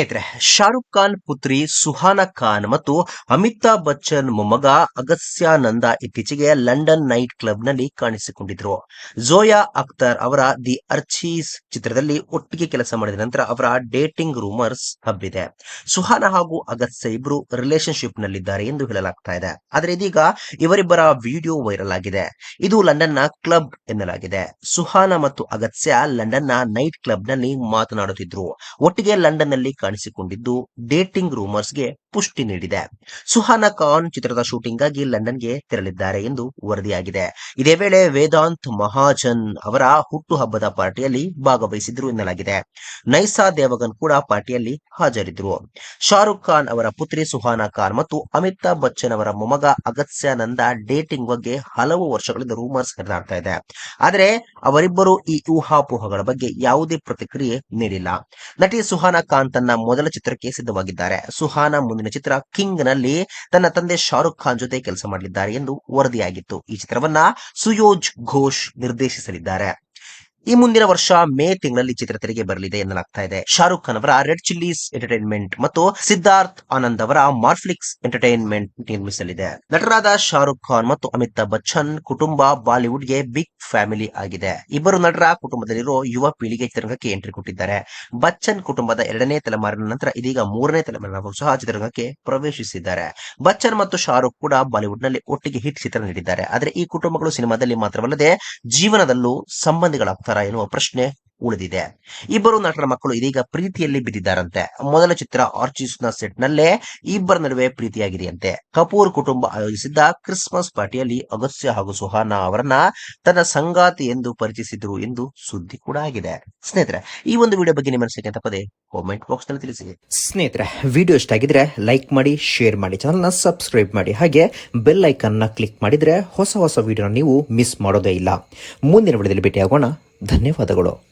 ಸ್ನೇಹಿತರೆ, ಶಾರುಖ್ ಖಾನ್ ಪುತ್ರಿ ಸುಹಾನಾ ಖಾನ್ ಮತ್ತು ಅಮಿತಾಬ್ ಬಚ್ಚನ್ ಮೊಮ್ಮಗ ಅಗಸ್ಯಾನಂದ ಇತ್ತೀಚೆಗೆ ಲಂಡನ್ ನೈಟ್ ಕ್ಲಬ್ನಲ್ಲಿ ಕಾಣಿಸಿಕೊಂಡಿದ್ರು. ಜೋಯಾ ಅಖ್ತರ್ ಅವರ ದಿ ಅರ್ಚೀಸ್ ಚಿತ್ರದಲ್ಲಿ ಒಟ್ಟಿಗೆ ಕೆಲಸ ಮಾಡಿದ ನಂತರ ಅವರ ಡೇಟಿಂಗ್ ರೂಮರ್ಸ್ ಹಬ್ಬಿದೆ ಸುಹಾನಾ ಹಾಗೂ ಅಗಸ್ಯ ಇಬ್ರು ರಿಲೇಶನ್ಶಿಪ್ ನಲ್ಲಿದ್ದಾರೆ ಎಂದು ಹೇಳಲಾಗ್ತಾ ಇದೆ. ಆದರೆ ಇದೀಗ ಇವರಿಬ್ಬರ ವಿಡಿಯೋ ವೈರಲ್ ಆಗಿದೆ. ಇದು ಲಂಡನ್ನ ಕ್ಲಬ್ ಎನ್ನಲಾಗಿದೆ. ಸುಹಾನಾ ಮತ್ತು ಅಗಸ್ಯ ಲಂಡನ್ನ ನೈಟ್ ಕ್ಲಬ್ನಲ್ಲಿ ಮಾತನಾಡುತ್ತಿದ್ರು. ಒಟ್ಟಿಗೆ ಲಂಡನ್ನಲ್ಲಿ ಕಾಣಿಸಿಕೊಂಡಿದ್ದು ಡೇಟಿಂಗ್ ರೂಮರ್ಸ್ಗೆ ಪುಷ್ಟಿ ನೀಡಿದೆ. ಸುಹಾನಾ ಖಾನ್ ಚಿತ್ರದ ಶೂಟಿಂಗ್ಗಾಗಿ ಲಂಡನ್ಗೆ ತೆರಳಿದ್ದಾರೆ ಎಂದು ವರದಿಯಾಗಿದೆ. ಇದೇ ವೇಳೆ ವೇದಾಂತ್ ಮಹಾಜನ್ ಅವರ ಹುಟ್ಟುಹಬ್ಬದ ಪಾರ್ಟಿಯಲ್ಲಿ ಭಾಗವಹಿಸಿದ್ರು ಎನ್ನಲಾಗಿದೆ. ನೈಸಾ ದೇವಗನ್ ಕೂಡ ಪಾರ್ಟಿಯಲ್ಲಿ ಹಾಜರಿದ್ರು. ಶಾರುಖ್ ಖಾನ್ ಅವರ ಪುತ್ರಿ ಸುಹಾನಾ ಖಾನ್ ಮತ್ತು ಅಮಿತಾಬ್ ಬಚ್ಚನ್ ಅವರ ಮೊಮ್ಮಗ ಅಗತ್ಯಾನಂದ ಡೇಟಿಂಗ್ ಬಗ್ಗೆ ಹಲವು ವರ್ಷಗಳಿಂದ ರೂಮರ್ಸ್ ಹರಿದಾಡ್ತಾ ಇದೆ. ಆದರೆ ಅವರಿಬ್ಬರು ಈ ಊಹಾಪೋಹಗಳ ಬಗ್ಗೆ ಯಾವುದೇ ಪ್ರತಿಕ್ರಿಯೆ ನೀಡಿಲ್ಲ. ನಟಿ ಸುಹಾನಾ ಖಾನ್ ತನ್ನ ಮೊದಲ ಚಿತ್ರಕ್ಕೆ ಸಿದ್ಧವಾಗಿದ್ದಾರೆ. ಸುಹಾನಾ ಮುಂದಿನ ಚಿತ್ರ ಕಿಂಗ್ನಲ್ಲಿ ತನ್ನ ತಂದೆ ಶಾರುಖ್ ಖಾನ್ ಜೊತೆ ಕೆಲಸ ಮಾಡಲಿದ್ದಾರೆ ಎಂದು ವರದಿಯಾಗಿತ್ತು. ಈ ಚಿತ್ರವನ್ನ ಸುಯೋಜ್ ಘೋಷ್ ನಿರ್ದೇಶಿಸಲಿದ್ದಾರೆ. ಈ ಮುಂದಿನ ವರ್ಷ ಮೇ ತಿಂಗಳಲ್ಲಿ ಚಿತ್ರ ತೆರೆಗೆ ಬರಲಿದೆ ಎನ್ನಲಾಗ್ತಾ ಇದೆ. ಶಾರುಖ್ ಖಾನ್ ಅವರ ರೆಡ್ ಚಿಲ್ಲೀಸ್ ಎಂಟರ್ಟೈನ್ಮೆಂಟ್ ಮತ್ತು ಸಿದ್ಧಾರ್ಥ್ ಆನಂದ್ ಅವರ ಮಾರ್ಫ್ಲಿಕ್ಸ್ ಎಂಟರ್ಟೈನ್ಮೆಂಟ್ ನಿರ್ಮಿಸಲಿದೆ. ನಟರಾದ ಶಾರುಖ್ ಖಾನ್ ಮತ್ತು ಅಮಿತಾಬ್ ಬಚ್ಚನ್ ಕುಟುಂಬ ಬಾಲಿವುಡ್ಗೆ ಬಿಗ್ ಫ್ಯಾಮಿಲಿ ಆಗಿದೆ. ಇಬ್ಬರು ನಟರ ಕುಟುಂಬದಲ್ಲಿರೋ ಯುವ ಪೀಳಿಗೆ ಚಿತ್ರರಂಗಕ್ಕೆ ಎಂಟ್ರಿ ಕೊಟ್ಟಿದ್ದಾರೆ. ಬಚ್ಚನ್ ಕುಟುಂಬದ ಎರಡನೇ ತಲೆಮಾರಿನ ನಂತರ ಇದೀಗ ಮೂರನೇ ತಲೆಮಾರಿನವರು ಸಹ ಚಿತ್ರರಂಗಕ್ಕೆ ಪ್ರವೇಶಿಸಿದ್ದಾರೆ. ಬಚ್ಚನ್ ಮತ್ತು ಶಾರುಖ್ ಕೂಡ ಬಾಲಿವುಡ್ನಲ್ಲಿ ಒಟ್ಟಿಗೆ ಹಿಟ್ ಚಿತ್ರ ನೀಡಿದ್ದಾರೆ. ಆದರೆ ಈ ಕುಟುಂಬಗಳು ಸಿನಿಮಾದಲ್ಲಿ ಮಾತ್ರವಲ್ಲದೆ ಜೀವನದಲ್ಲೂ ಸಂಬಂಧಿಗಳಾಗ್ತಾರ ಎನ್ನುವ ಪ್ರಶ್ನೆ ಉಳಿದಿದೆ. ಇಬ್ಬರು ನಟರ ಮಕ್ಕಳು ಇದೀಗ ಪ್ರೀತಿಯಲ್ಲಿ ಬಿದ್ದಿದ್ದಾರಂತೆ. ಮೊದಲ ಚಿತ್ರ ಆರ್ಚಿಸ್ನ ಸೆಟ್ ನಲ್ಲೇ ಇಬ್ಬರ ನಡುವೆ ಪ್ರೀತಿಯಾಗಿದೆಯಂತೆ. ಕಪೂರ್ ಕುಟುಂಬ ಆಯೋಜಿಸಿದ್ದ ಕ್ರಿಸ್ಮಸ್ ಪಾರ್ಟಿಯಲ್ಲಿ ಅಗಸ್ಯ ಹಾಗೂ ಸುಹಾನಾ ಅವರನ್ನ ತನ್ನ ಸಂಗಾತಿ ಎಂದು ಪರಿಚಯಿಸಿದ್ರು ಎಂದು ಸುದ್ದಿ ಕೂಡ ಆಗಿದೆ. ಸ್ನೇಹಿತರೆ, ಈ ಒಂದು ವಿಡಿಯೋ ಬಗ್ಗೆ ನಿಮ್ಮ ಅನಿಸಿಕೆ ತಪ್ಪದೆ ಕಾಮೆಂಟ್ ಬಾಕ್ಸ್ನಲ್ಲಿ ತಿಳಿಸಿ. ಸ್ನೇಹಿತರೆ, ವಿಡಿಯೋ ಇಷ್ಟ ಆಗಿದ್ರೆ ಲೈಕ್ ಮಾಡಿ ಶೇರ್ ಮಾಡಿ ಚಾನಲ್ನ ಸಬ್ಸ್ಕ್ರೈಬ್ ಮಾಡಿ. ಹಾಗೆ ಬೆಲ್ ಐಕನ್ನ ಕ್ಲಿಕ್ ಮಾಡಿದ್ರೆ ಹೊಸ ಹೊಸ ವಿಡಿಯೋನ ನೀವು ಮಿಸ್ ಮಾಡೋದೇ ಇಲ್ಲ. ಮುಂದಿನ ವಿಡಿಯೋದಲ್ಲಿ ಭೇಟಿಯಾಗೋಣ. ಧನ್ಯವಾದಗಳು.